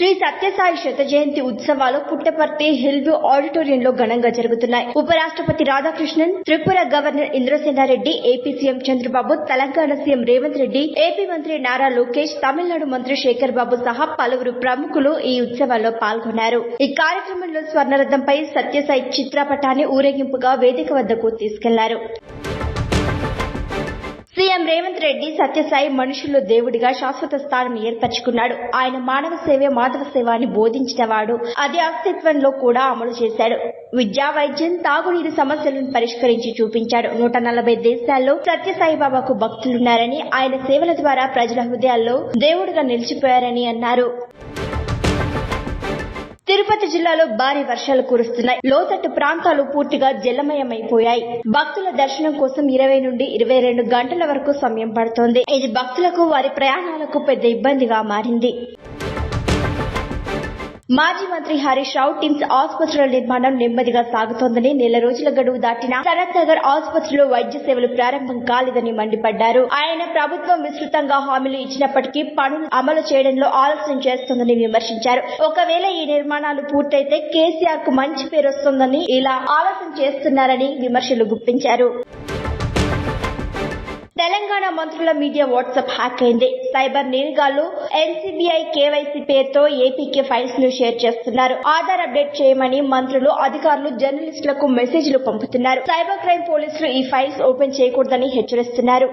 శ్రీ సత్యసాయి శత జయంతి ఉత్సవాలు పుట్టపర్తి హిల్వ్యూ ఆడిటోరియంలో ఘనంగా జరుగుతున్నాయి. ఉపరాష్ట్రపతి Radhakrishnan Tripura governor Indrasena Reddy AP CM Chandrababu Telangana CM Revanth Reddy AP మంత్రి నారా లోకేష్ తమిళనాడు మంత్రి శేఖర్ బాబు సహా పలువురు ప్రముఖులు ఈ ఉత్సవాల్లో పాల్గొన్నారు. ఈ కార్యక్రమంలో స్వర్ణరథంపై సత్యసాయి చిత్రపటాన్ని ఊరేగింపుగా వేదిక వద్దకు తీసుకెళ్ళారు. సీఎం రేవంత్ రెడ్డి సత్యసాయి మనుషుల్లో దేవుడిగా శాశ్వత స్థానం ఏర్పరచుకున్నాడు. ఆయన మానవ సేవే మాధవ సేవ అని బోధించినవాడు. అదే అస్తిత్వంలో కూడా అమలు చేశాడు. విద్యా వైద్యం తాగునీరు సమస్యలను పరిష్కరించి చూపించాడు. నూట నలభై దేశాల్లో సత్యసాయి బాబాకు భక్తులున్నారని ఆయన సేవల ద్వారా ప్రజల హృదయాల్లో దేవుడిగా నిలిచిపోయారని అన్నారు. తిరుపతి జిల్లాలో భారీ వర్షాలు కురుస్తున్నాయి. లోతట్టు ప్రాంతాలు పూర్తిగా జలమయమైపోయాయి. భక్తుల దర్శనం కోసం ఇరవై నుండి ఇరవై రెండు గంటల వరకు సమయం పడుతోంది. ఇది భక్తులకు వారి ప్రయాణాలకు పెద్ద ఇబ్బందిగా మారింది. మాజీ మంత్రి హరీష్ రావు టిమ్స్ ఆసుపత్రుల నిర్మాణం నెమ్మదిగా సాగుతోందని నెల రోజుల గడువు దాటిన శరత్ నగర్ ఆసుపత్రిలో వైద్య సేవలు ప్రారంభం కాలేదని మండిపడ్డారు. ఆయన ప్రభుత్వం విస్తృతంగా హామీలు ఇచ్చినప్పటికీ పనులు అమలు చేయడంలో ఆలస్యం చేస్తోందని విమర్శించారు. ఒకవేళ ఈ నిర్మాణాలు పూర్తయితే కేసీఆర్కు మంచి పేరు వస్తుందని ఇలా ఆలస్యం చేస్తున్నారని విమర్శలు గుప్పించారు. తెలంగాణ మంత్రుల మీడియా వాట్సాప్ హ్యాక్ అయింది. సైబర్ నేరగాళ్ళు ఎన్సీబీఐ కేవైసీ పేరుతో ఏపీకే ఫైల్స్ను షేర్ చేస్తున్నారు. ఆధార్ అప్డేట్ చేయమని మంత్రులు అధికారులు జర్నలిస్టులకు మెసేజ్లు పంపుతున్నారు. సైబర్ క్రైమ్ పోలీసులు ఈ ఫైల్స్ ఓపెన్ చేయకూడదని హెచ్చరిస్తున్నారు.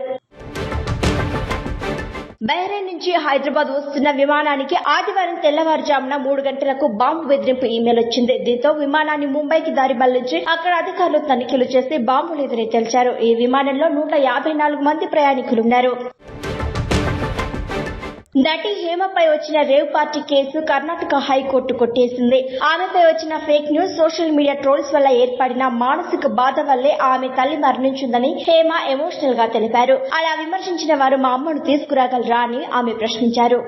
బహ్రెయిన్ నుంచి హైదరాబాద్ వస్తున్న విమానానికి ఆదివారం తెల్లవారుజామున మూడు గంటలకు బాంబు బెదిరింపు ఈమెయిల్ వచ్చింది. దీంతో విమానాన్ని ముంబైకి దారి మళ్ళించి అక్కడ అధికారులు తనిఖీలు చేసి బాంబు లేదని తెలిచారు. ఈ విమానంలో నూట యాభై నాలుగు మంది ప్రయాణికులున్నారు. నటి హేమపై వచ్చిన రేవ్ పార్టీ కేసు కర్ణాటక హైకోర్టు కొట్టేసింది. ఆమెపై వచ్చిన fake news social media trolls వల్ల ఏర్పడిన మానసిక బాధ వల్లే ఆమె తల్లి మరణించిందని హేమ ఎమోషనల్గా తెలిపారు. అలా విమర్శించిన వారు మా అమ్మను తీసుకురాగలరా అని ఆమె ప్రశ్నించారు.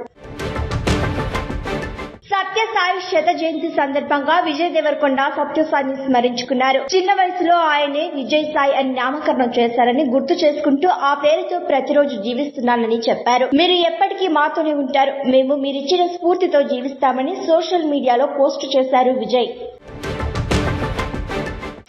సత్యసాయి శత జయంతి సందర్భంగా విజయ్ దేవరకొండ సత్యసాయిని స్మరించుకున్నారు. చిన్న వయసులో ఆయనే విజయ్ సాయి అని నామకరణం చేశారని గుర్తు చేసుకుంటూ ఆ పేరుతో ప్రతిరోజు జీవిస్తున్నానని చెప్పారు. మీరు ఎప్పటికీ మాతోనే ఉంటారు. మేము మీరిచ్చిన స్ఫూర్తితో జీవిస్తామని సోషల్ మీడియాలో పోస్టు చేశారు విజయ్.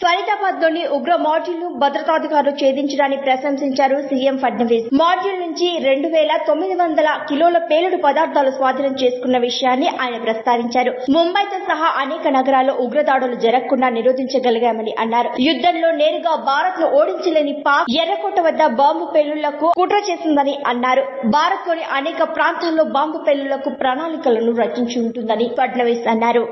ఫరీదాబాద్లోని ఉగ్ర మాడ్యూల్ భద్రతాధికారులు ఛేదించడాన్ని ప్రశంసించారు సీఎం ఫడ్నవీస్. మాడ్యూల్ నుంచి రెండు వేల తొమ్మిది వందల కిలోల పేలుడు పదార్థాలు స్వాధీనం చేసుకున్న విషయాన్ని ఆయన ప్రస్తావించారు. ముంబైతో సహా అనేక నగరాల్లో ఉగ్రదాడులు జరగకుండా నిరోధించగలిగామని అన్నారు. యుద్ధంలో నేరుగా భారత్ను ఓడించలేని పాక్ ఎర్రకోట వద్ద బాంబు పేలుళ్ళకు కుట్ర చేసిందని అన్నారు. భారత్లోని అనేక ప్రాంతాల్లో బాంబు పేలుళ్ళకు ప్రణాళికలను రచించి ఉంటుందని ఫడ్నవీస్ అన్నారు.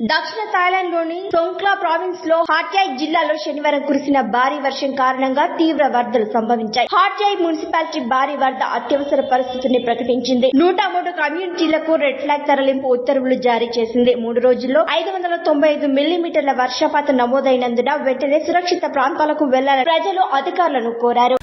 దక్షిణ థాయిలాండ్లోని సోంక్లా ప్రావిన్స్లో హాట్యాయ్ జిల్లాలో శనివారం కురిసిన భారీ వర్షం కారణంగా తీవ్ర వరదలు సంభవించాయి. హాట్యాయ్ మున్సిపాలిటీ భారీ వరద అత్యవసర పరిస్థితిని ప్రకటించింది. నూట మూడు కమ్యూనిటీలకు రెడ్ ఫ్లాగ్ తరలింపు ఉత్తర్వులు జారీ చేసింది. మూడు రోజుల్లో ఐదు వందల తొంభై ఐదు మిల్లీమీటర్ల వర్షపాతం నమోదైనందున వెంటనే సురక్షిత ప్రాంతాలకు వెళ్ళాలని ప్రజలు అధికారులను కోరారు.